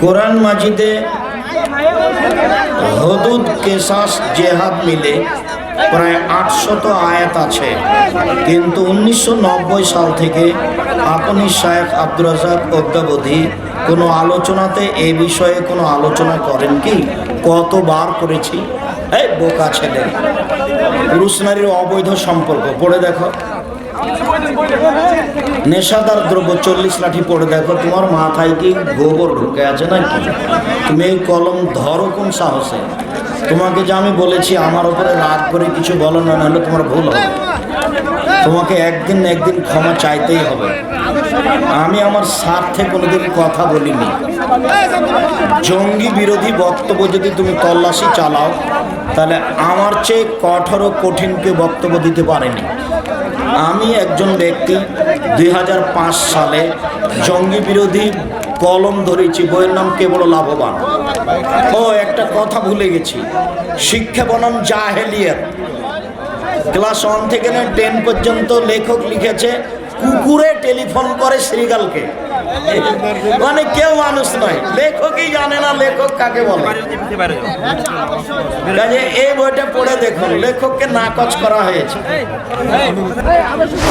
কোরআন মাজিদে হদুদ কেসাস জেহাদ মিলে প্রায় আটশত আয়াত আছে। কিন্তু উনিশশো নব্বই সাল থেকে আপনি শায়েখ আব্দুর রাজাক অদ্যাবধি কোনো আলোচনাতে এ বিষয়ে কোনো আলোচনা করেন কি? কতবার করেছি? এই বোকা ছেলে। পুরুষ নারীর অবৈধ সম্পর্ক। পড়ে দেখো। নেশাদার দ্রব্য চল্লিশ লাঠি পড়ে, দেখো তোমার মাথায় কি গোবর ঢুকে আছে নাকি? তুমি এই কলম ধরো কোন সাহসে? তোমাকে যে আমি বলেছি, আমার উপরে রাগ করে কিছু বলো না, নাহলে তোমার ভুল হবে। তোমাকে একদিন না একদিন ক্ষমা চাইতেই হবে। আমি আমার স্বার্থে কোনোদিন কথা বলিনি। জঙ্গি বিরোধী বক্তব্য যদি তুমি তল্লাশি চালাও, তাহলে আমার চেয়ে কঠোর ও কঠিনকে বক্তব্য দিতে পারেনি। আমি একজন ব্যক্তি দুই হাজার পাঁচ সালে জঙ্গি বিরোধী কলম ধরেছি, বইয়ের নাম কেবল লাভবান। ও, একটা কথা ভুলে গেছি। শিক্ষা বনাম জাহেলিয়াত। ক্লাস ওয়ান থেকে টেন পর্যন্ত লেখক লিখেছে, কুকুরে টেলিফোন করে শ্রীগালকে। মানে কেউ মানুষ নয়। লেখকই জানে না, লেখক কাকে বলে? এই বইটা পড়ে দেখুন, লেখককে নাকচ করা হয়েছে।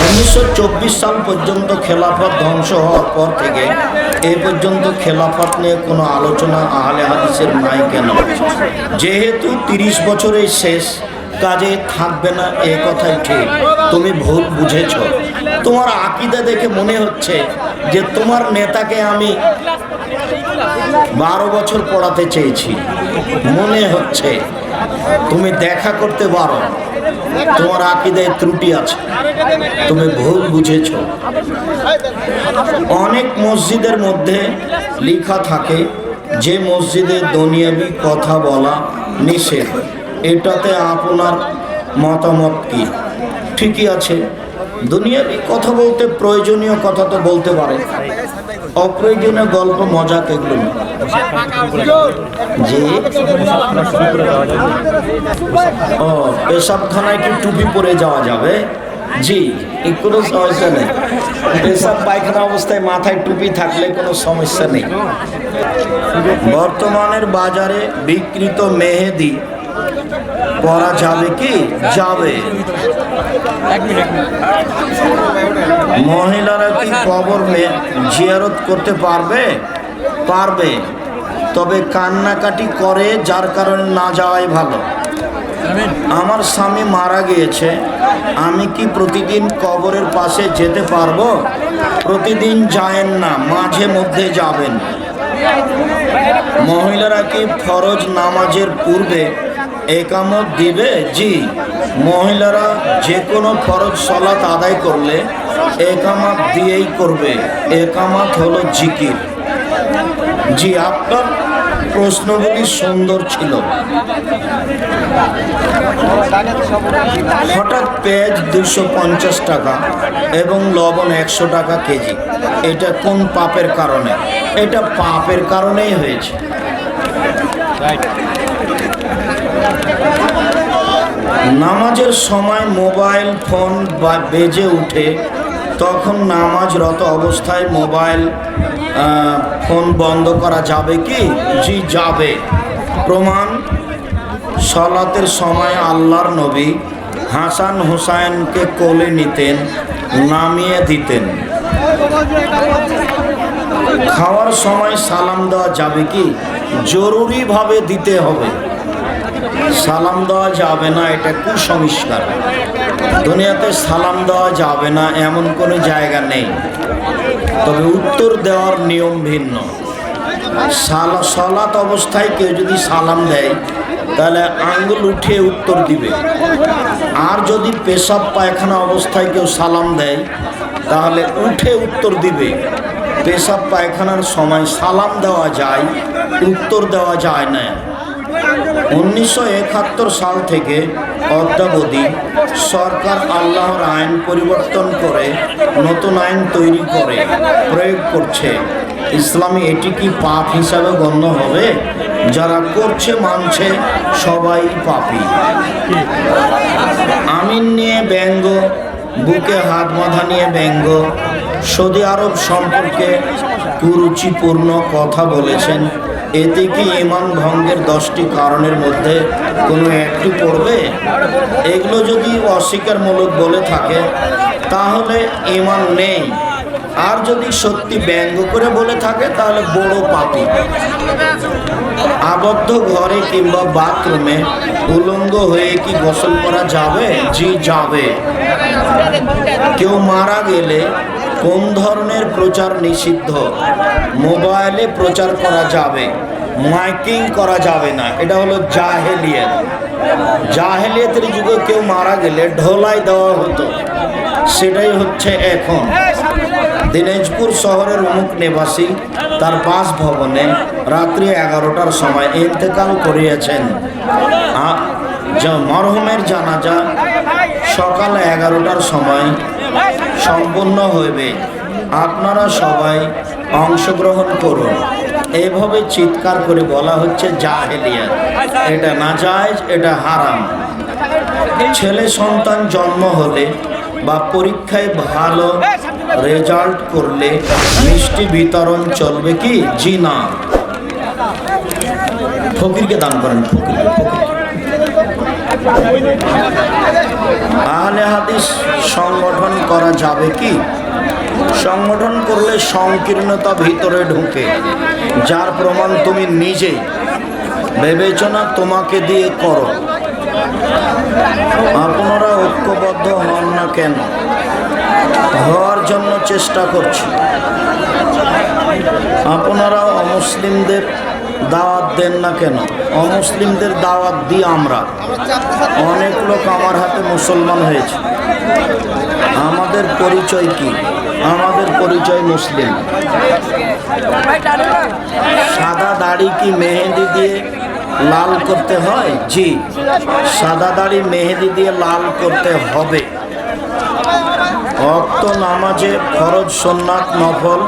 উনিশশো চব্বিশ সাল পর্যন্ত খেলাফত ধ্বংস হওয়ার পর থেকে এ পর্যন্ত খেলাফত নিয়ে কোনো আলোচনা আহলে হাদিসের নাই কেন? যেহেতু তিরিশ বছরের শেষ, কাজে থাকবে না, এ কথাই ঠিক। তুমি ভুল বুঝেছ। তোমার আকিদা দেখে মনে হচ্ছে যে তোমার নেতাকে আমি বারো বছর পড়াতে চেয়েছি। মনে হচ্ছে তুমি দেখা করতে পারো, তোমার আকিদায় ত্রুটি আছে, তুমি ভুল বুঝেছ। অনেক মসজিদের মধ্যে লেখা থাকে, যে মসজিদে দুনিয়াবি কথা বলা নিষেধ। এটাতে আপনার মতামত কি? ঠিকই আছে দুনিয়াবি কথা বলতে প্রয়োজনীয় কথা তো বলতে পারে। অপ্রয়োজনীয় গল্প, মজাক এগুলো। জি। ও, পেশাবখানায় কি টুপি পরে যাওয়া যাবে? জি, কোনো সমস্যা নেই। পেশাব পায়খানা অবস্থায় মাথায় টুপি থাকলে কোনো সমস্যা নেই। বর্তমানের বাজারে বিকৃত মেহেদি পরা যাবে কি? যাবে। মহিলারা কি কবর জিয়ারত করতে পারবে? পারবে। তবে কান্নাকাটি করে, যার কারণে না যাওয়াই ভালো। আমার স্বামী মারা গিয়েছে। আমি কি প্রতিদিন কবরের পাশে যেতে পারব? প্রতিদিন যায়েন না, মাঝে মধ্যে যাবেন। মহিলারা কি ফরজ নামাজের পূর্বে একামত দিবে জি। মহিলারা যে কোনো ফরজ সলাত আদায় করলে একামাত দিয়েই করবে। একামাত হলো জিকির। জি, আপনার প্রশ্নগুলি সুন্দর ছিল। হঠাৎ পেঁয়াজ দুশো পঞ্চাশ টাকা এবং লবণ একশো টাকা কেজি। এটা কোন পাপের কারণে? এটা পাপের কারণেই হয়েছে। নামাজের সময় মোবাইল ফোন বা বেজে উঠে তখন নামাজরত অবস্থায় মোবাইল ফোন বন্ধ করা যাবে কি? জি, যাবে। প্রমাণ, সলাতের সময় আল্লাহর নবী হাসান হুসাইনকে কোলে নিতেন, নামিয়ে দিতেন। খাওয়ার সময় সালাম দেওয়া যাবে কি? জরুরিভাবে দিতে হবে। সালাম দেওয়া যাবে না, এটা কুসংস্কার। দুনিয়াতে সালাম দেওয়া যাবে না, এমন কোনো জায়গা নেই। তবে উত্তর দেওয়ার নিয়ম ভিন্ন। সালা সলাত অবস্থায় কেউ যদি সালাম দেয়, তাহলে আঙ্গুল উঠে উত্তর দিবে। আর যদি পেশাব, পায়খানা অবস্থায় কেউ সালাম দেয়, তাহলে উঠে উত্তর দিবে। পেশাব, পায়খানার সময় সালাম দেওয়া যায়, উত্তর দেওয়া যায় না। উনিশশো একাত্তর সাল থেকে অদ্যাবধি সরকার আল্লাহর আইন পরিবর্তন করে নতুন আইন তৈরি করে প্রয়োগ করছে। ইসলামে এটি কি পাপ হিসাবে গণ্য হবে? যারা করছে, মানছে, সবাই পাপি। আমিন নিয়ে ব্যঙ্গ, বুকে হাত বাঁধা নিয়ে ব্যঙ্গ, সৌদি আরব সম্পর্কে কুরুচিপূর্ণ কথা বলেছেন। এতে কি ইমান ভঙ্গের দশটি কারণের মধ্যে কোনো একটি পড়বে? এগুলো যদি অস্বীকারমূলক বলে থাকে, তাহলে ইমান নেই। আর যদি সত্যি ব্যঙ্গ করে বলে থাকে, তাহলে বড় পাপি। আবদ্ধ ঘরে কিংবা বাথরুমে উলঙ্গ হয়ে কি গোসল করা যাবে? জি, যাবে। কেউ মারা গেলে কোন ধরনের প্রচার নিষিদ্ধ? মোবাইলে প্রচার করা যাবে, মাইকিং করা যাবে না। এটা হলো জাহেলিয়ত। জাহেলিয়তের যুগে কেউ মারা গেলে ঢোলাই দেওয়া হতো। সেটাই হচ্ছে এখন। দিনাজপুর শহরের অমুক নিবাসী তার বাসভবনে রাত্রি এগারোটার সময় ইন্তেকাল করিয়েছেন। মরহুমের জানাজা সকাল এগারোটার সময় সম্পূর্ণ হইবে। আপনারা সবাই অংশগ্রহণ করুন। এভাবে চিৎকার করে বলা হচ্ছে জাহেলিয়াত। এটা না যায় এটা হারাম। ছেলে সন্তান জন্ম হলে বা পরীক্ষায় ভালো রেজাল্ট করলে মিষ্টি বিতরণ চলবে কি? জি না। ফকিরকে দান করেন ফকিরকে ফকির। আহলে হাদিস সংগঠন করা যাবে কি? সংগঠন করলে সংকীর্ণতা ভিতরে ঢুকে। যার প্রমাণ তুমি নিজে। বিবেচনা তোমাকে দিয়ে করো। আপনারা ঐক্যবদ্ধ হন না কেন? হওয়ার জন্য চেষ্টা করছি। আপনারা অমুসলিমদের দাওয়াত দেন না কেন? অমুসলিমদের দাওয়াত দিই আমরা। অনেক লোক আমার হাতে মুসলমান হয়েছে। আমাদের পরিচয় কি? আমাদের পরিচয় মুসলিম। সাদা দাড়ি কি মেহেদি দিয়ে লাল করতে হয়? জি, সাদা দাড়ি মেহেদি দিয়ে লাল করতে হবে। অক্ত নামাজে ফরজ সোননাথ নফল,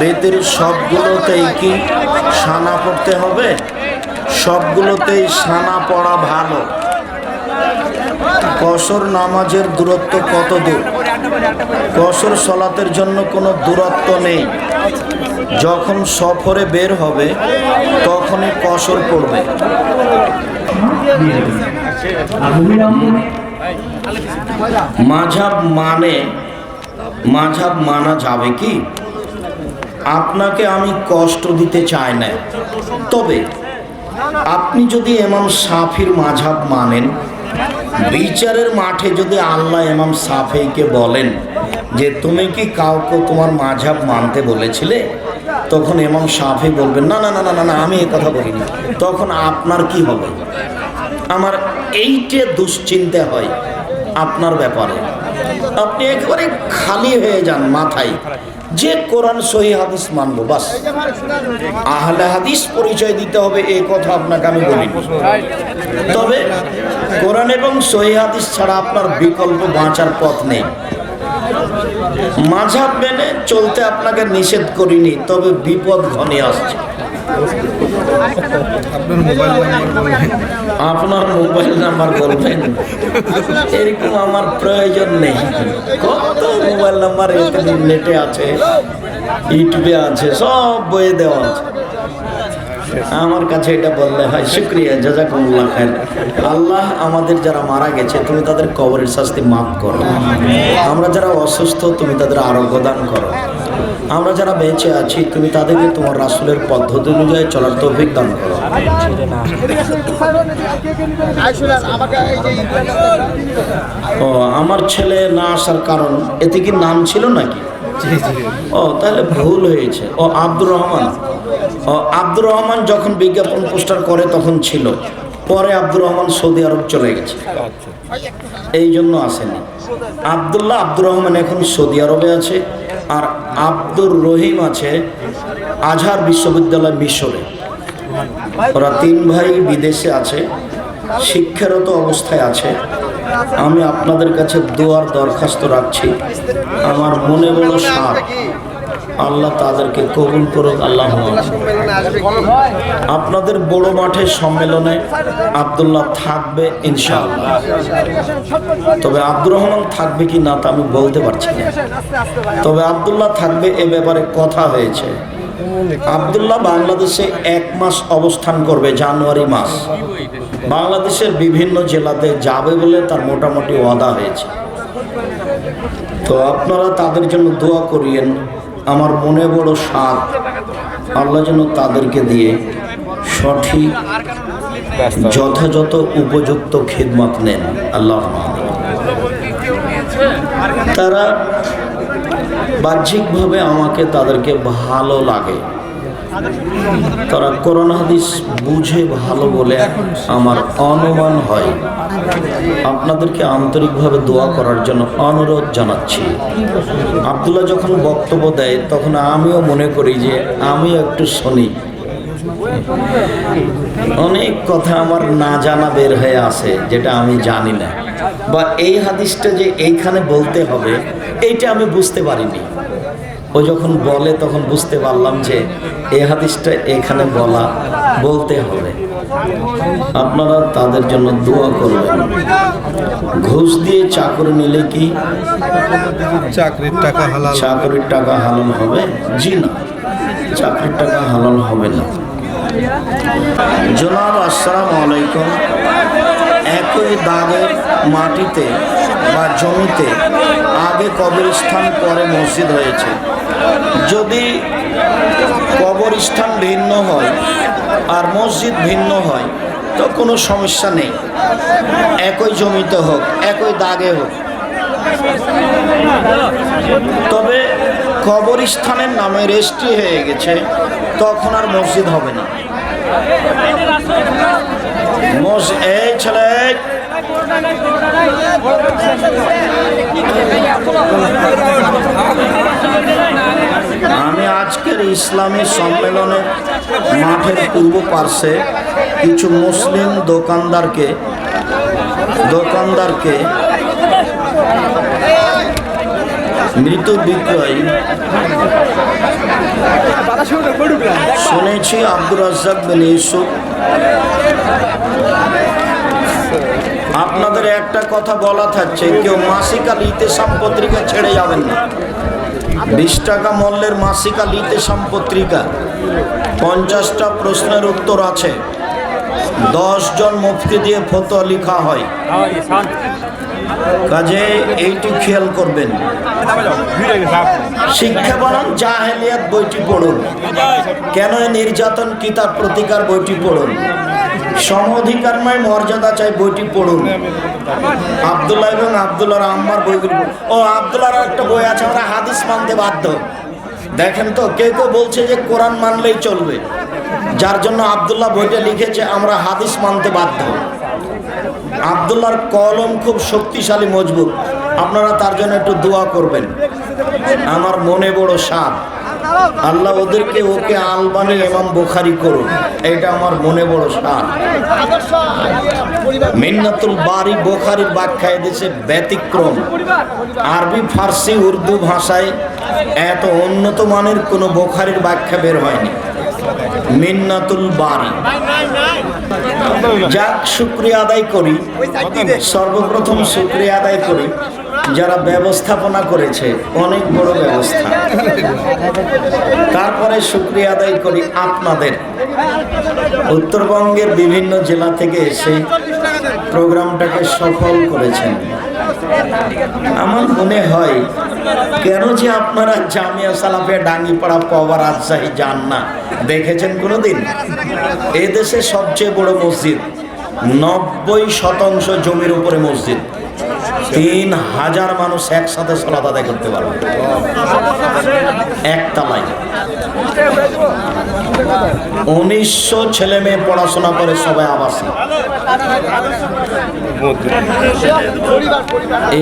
বেতের সবগুলোতেই কি সানা পড়তে হবে? সবগুলোতেই সানা পড়া ভালো। কসর নামাজের দূরত্ব কত দূর? কসর সলাতের জন্য কোনো দূরত্ব নেই। যখন সফরে বের হবে, তখনই কসর পড়বে। মাঝাব মানে মাঝাব মানা যাবে কি? আপনাকে আমি কষ্ট দিতে চাই না। তবে আপনি যদি এমাম সাফির মাঝাব মানেন, বিচারের মাঠে যদি আল্লাহ এমাম সাফেইকে বলেন যে, তুমি কি কাউকে তোমার মাঝাব মানতে বলেছিলে? তখন এমাম সাফি বলবেন, না না না না না না, আমি এ কথা বলিনি। তখন আপনার কি হবে? আমার এইটে দুশ্চিন্তা হয়। আপনার ব্যাপারে। আপনি একেবারে খালি হয়ে যান মাথায়। যে কোরআন, সহি হাদিস মানবো, বাস। আহলে হাদিস পরিচয় দিতে হবে, এই কথা আপনাকে আমি বলি তবে কোরআন এবং সহি হাদিস ছাড়া আপনার বিকল্প বাঁচার পথ নেই। মাঝাব মেনে চলতে আপনাকে নিষেধ করিনি, তবে বিপদ ঘনিয়ে আসছে। আপনার মোবাইল নাম্বার আপনার মোবাইল নাম্বার বলবেন? এরকম আমার প্রয়োজন নেই। কত মোবাইল নাম্বার এখানে নেটে আছে ইউটিউবে আছে, সব বইয়ে দেওয়া আছে। আমার কাছে এটা বললে হয়, শুক্রিয়া, জাজাকুমুল্লাহ খায়ের আল্লাহ আমাদের যারা মারা গেছে, তুমি তাদের কবরের শাস্তি মাফ করো। আমরা যারা অসুস্থ, তুমি তাদের আরোগ্য দান করো। আমরা যারা বেঁচে আছি তুমি তাদেরকে তোমার রাসুলের পদ্ধতি অনুযায়ী চলার তৌফিক দান করো। ও আমার ছেলে না আসার কারণ এতে কি নাম ছিল নাকি? ও তাহলে ভুল হয়েছে। ও আব্দুর রহমান। ও আব্দুর রহমান যখন বিজ্ঞাপন পোস্টার করে তখন ছিল। পরে আব্দুর রহমান সৌদি আরব চলে গেছে। এই জন্য আসেনি। আবদুল্লাহ আব্দুর রহমান এখন সৌদি আরবে আছে। আর আব্দুর রহিম আছে আজহার বিশ্ববিদ্যালয় মিশরে। ওরা তিন ভাই বিদেশে আছে, শিক্ষারত অবস্থায় আছে। আমি আপনাদের কাছে দোয়ার দরখাস্ত রাখছি। আমার মনে বড় সার। আল্লাহ তাদেরকে কবুল করুক, আল্লাহ আপনাদের বড় মাঠের সম্মেলনে আব্দুল্লাহ থাকবে ইনশাআল্লাহ। তবে আব্দুর রহমান থাকবে কি না তা আমি বলতে পারছি না। তবে আব্দুল্লাহ থাকবে এ ব্যাপারে কথা হয়েছে। আব্দুল্লাহ বাংলাদেশে এক মাস অবস্থান করবে জানুয়ারি মাস। বাংলাদেশের বিভিন্ন জেলাতে যাবে বলে তার মোটামুটি ওয়াদা হয়েছে। তো আপনারা তাদের জন্য দোয়া করিয়েন। আমার মনে বড় সাথ আল্লাহ যেন তাদেরকে দিয়ে সঠিক, যথাযথ উপযুক্ত খিদমত নেন। আল্লাহ তারা বাহ্যিকভাবে আমাকে তাদেরকে ভালো লাগে। তারা কোরআন হাদিস বুঝে ভালো বলে আমার অনুমান হয়। আপনাদেরকে আন্তরিকভাবে দোয়া করার জন্য অনুরোধ জানাচ্ছি। আবদুল্লাহ যখন বক্তব্য দেয়, তখন আমিও মনে করি যে আমিও একটু শুনি। অনেক কথা আমার না জানা বের হয়ে আছে যেটা আমি জানি না। বা এই হাদিসটা যে এইখানে বলতে হবে, এইটা আমি বুঝতে পারিনি। ও যখন বলে তখন বুঝতে পারলাম যে এ হাদিসটা এখানে বলা বলতে হবে। আপনারা তাদের জন্য দোয়া করবেন। ঘুষ দিয়ে চাকরি নিলে কি চাকরির টাকা হালাল? চাকরির টাকা হালাল হবে? জি না। চাকরির টাকা হালাল হবে না। জনাব আসসালামু আলাইকুম। একই দাগের মাটিতে বা জমিতে আগে কবরস্থান পরে মসজিদ হয়েছে। যদি কবরস্থান ভিন্ন হয় আর মসজিদ ভিন্ন হয়, তো কোনো সমস্যা নেই। একই জমিতে হোক, একই দাগে হোক। তবে কবরস্থানের নামে রেজিস্ট্রি হয়ে গেছে, তখন আর মসজিদ হবে না। মস- এই ছেলে আমি আজকের ইসলামী সম্মেলনের মাঠের পূর্ব পার্শ্বে কিছু মুসলিম দোকানদারকে দোকানদারকে মৃত বিক্রয় শুনেছি আব্দুর রাজ্জাক বিন ইউসুফ আপনাদের একটা কথা বলা থাকছে, কেউ মাসিকাল ইতেসাম পত্রিকা ছেড়ে যাবেন না। বিশ টাকা মূল্যের মাসিকাল ইতেসাম পত্রিকা। পঞ্চাশটা প্রশ্নের উত্তর আছে। দশ জন মুফতি দিয়ে ফতোয়া লিখা হয়। কাজে এইটি খেয়াল করবেন। শিক্ষা বনাম জাহেলিয়াত বইটি পড়ুন। কেন নির্যাতন কি তার প্রতিকার বইটি পড়ুন? সম অধিকারময় মর্যাদা চাই বইটি পড়ুন। আবদুল্লাহ এবং আবদুল্লাহর আম্মার বইগুলি। ও আবদুল্লাহর একটা বই আছে আমরা হাদিস মানতে বাধ্য। দেখেন তো, কেউ কেউ বলছে যে কোরআন মানলেই চলবে। যার জন্য আবদুল্লাহ বইটা লিখেছে, আমরা হাদিস মানতে বাধ্য। আবদুল্লাহর কলম খুব শক্তিশালী, মজবুত। আপনারা তার জন্য একটু দোয়া করবেন। আমার মনে বড় সাপ আল্লাহ ওদেরকে ওকে আলবানি এমাম বোখারি করুন এটা আমার মনে বড় সাপ মিন্নাতুল বাড়ি বোখারির ব্যাখ্যা এদেশে ব্যতিক্রম। আরবি, ফার্সি, উর্দু ভাষায় এত উন্নত মানের কোনো বোখারির ব্যাখ্যা বের হয়নি। মিন্নাতুল বাড়ি যাক, শুক্রিয়া আদায় করি। সর্বপ্রথম শুক্রিয়া আদায় করি। যারা ব্যবস্থাপনা করেছে, অনেক বড় ব্যবস্থা। তারপরে শুক্রিয়া আদায় করি আপনাদের। উত্তরবঙ্গের বিভিন্ন জেলা থেকে এসে প্রোগ্রামটাকে সফল করেছেন। আমার মনে হয়, কেন যে আপনারা জামিয়া সালাফে ডাঙ্গিপাড়া পাওয়া রাজশাহী যান না? দেখেছেন কোনোদিন? এদেশে সবচেয়ে বড় মসজিদ, নব্বই শতাংশ জমির উপরে মসজিদ। তিন হাজার মানুষ একসাথে সলাত আদায় করতে পারবে। একতলায় উনিশশো ছেলে মেয়ে পড়াশোনা করে সবাই আবাসিক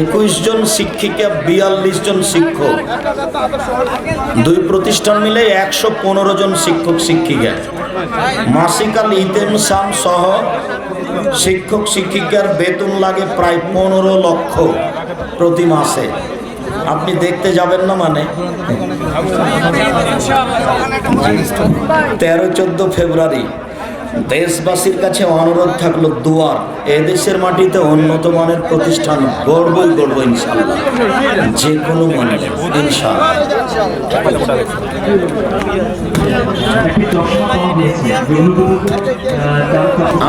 একুশ জন শিক্ষিকা, বিয়াল্লিশ জন শিক্ষক। দুই প্রতিষ্ঠান মিলে একশো পনেরো জন শিক্ষক, শিক্ষিকা। মাসিকাল ইতেম সাম সহ শিক্ষক, শিক্ষিকার বেতন লাগে প্রায় পনেরো লক্ষ প্রতি মাসে। আপনি দেখতে যাবেন না মানে? তেরো, চোদ্দ ফেব্রুয়ারি দেশবাসীর কাছে অনুরোধ থাকল দুয়ার। এদেশের মাটিতে উন্নত মানের প্রতিষ্ঠান গড়বই গড়ব ইনশাল্লাহ যে কোনো মানে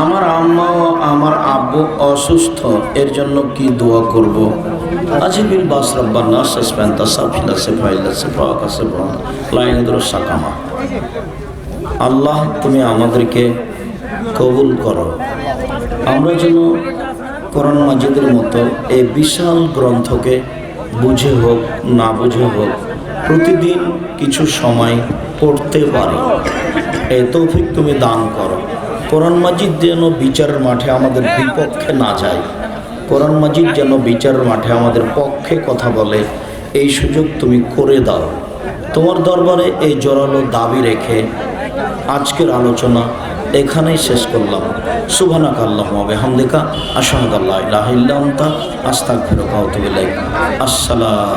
আমার আম্মা ও আমার আব্বু অসুস্থ, এর জন্য কি দোয়া করব? আজিবিল বাস রব্বার নাস স্পেন্তা সাফিলা সেফাইলা সেফা লাইনাদুর সাকামা। আল্লাহ, তুমি আমাদেরকে কবুল করো। আমরা যেন কোরআন মাজিদের মতো এই বিশাল গ্রন্থকে বুঝে হোক, না বুঝে হোক, প্রতিদিন কিছু সময় পড়তে পারি। এই তৌফিক তুমি দান করো। কোরআন মাজিদ যেন বিচারের মাঠে আমাদের বিপক্ষে না যায়। কোরআন মাজিদ যেন বিচারের মাঠে আমাদের পক্ষে কথা বলে। এই সুযোগ তুমি করে দাও। তোমার দরবারে এই জোরালো দাবি রেখে আজকের আলোচনা এখানেই শেষ করলাম। সুবহানাক কাল্লাহ বিহামদিকা, আশহাদু আল্লা ইলাহা ইল্লা আনতা, আস্তাগফিরুকা ওয়া আতুবু ইলাইক। আসসালাম